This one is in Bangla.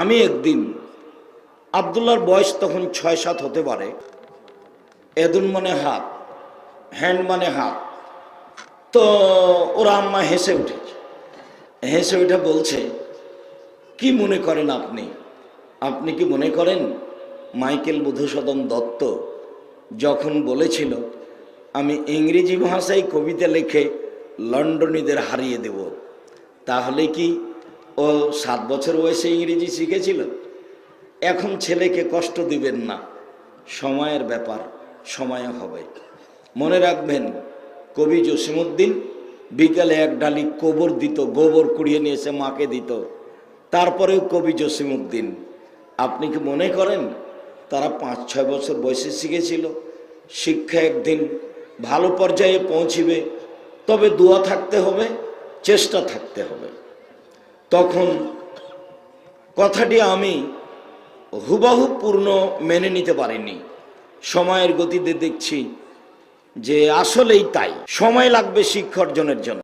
আমি একদিন আবদুল্লার বয়স তখন ছয় সাত হতে পারে এদুন মানে হাত, হ্যান্ড মানে হাত। তো ওরা আম্মা হেসে উঠেছে। হেসে উঠে বলছে, কি মনে করেন আপনি? আপনি কি মনে করেন মাইকেল মধুসূদন দত্ত যখন বলেছিল, আমি ইংরেজি ভাষায় কবিতা লিখে লন্ডনীদের হারিয়ে দেব, তাহলে কি ও সাত বছর বয়সে ইংরেজি শিখেছিল। এখন ছেলেকে কষ্ট দিবেন না। সময়ের ব্যাপার, সময় হবে। মনে রাখবেন, কবি জসিমুদ্দিন বিকালে এক ডালি গোবর দিত, গোবর কুড়িয়ে নিয়ে এসে মাকে দিত। তারপরেও কবি জসিমুদ্দিন আপনি কি মনে করেন, তারা পাঁচ, ছয় বছর বয়সে শিখেছিল। শিক্ষা একদিন ভালো পর্যায়ে পৌঁছিবে, তবে দোয়া থাকতে হবে, চেষ্টা থাকতে হবে। তখন কথাটি আমি হুবাহু পূর্ণ মেনে নিতে পারিনি। সময়ের গতিতে দেখছি যে আসলেই তাই। সময় লাগবে শিক্ষা অর্জনের জন্য।